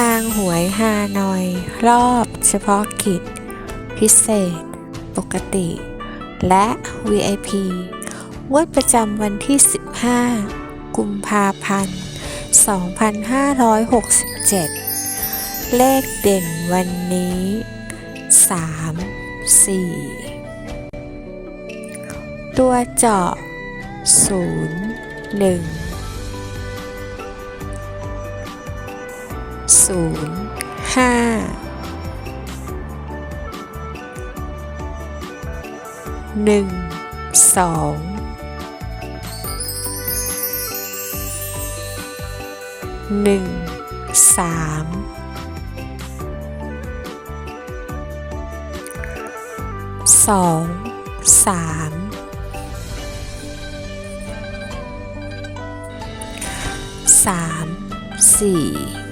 ทางหวยฮานอย รอบเฉพาะกิจ พิเศษ ปกติ และ VIP งวดประจำวันที่ 15 กุมภาพันธ์ 2567 เลขเด่นวันนี้ 3 4 ตัวเจาะ 0 1 ศูนย์ห้าหนึ่งสองหนึ่งสามสองสามสามสี่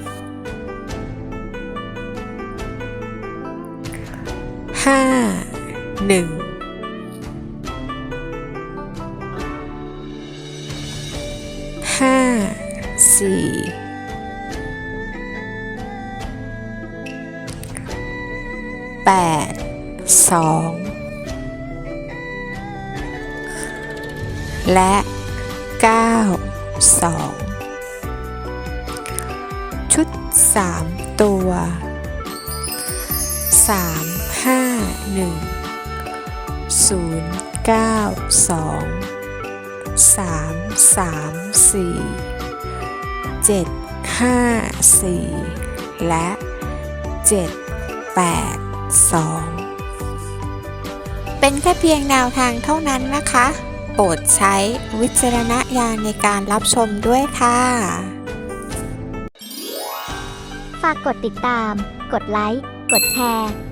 ห้าหนึ่งห้าสี่แปดสองและเก้าสองชุดสามตัวสาม ห้าหนึ่งศูนย์เก้าสองสามสามสี่เจ็ดห้าสี่และเจ็ดแปดสองเป็นแค่เพียงแนวทางเท่านั้นนะคะ โปรดใช้วิจารณญาณในการรับชมด้วยค่ะ ฝากกดติดตาม กดไลค์ กดแชร์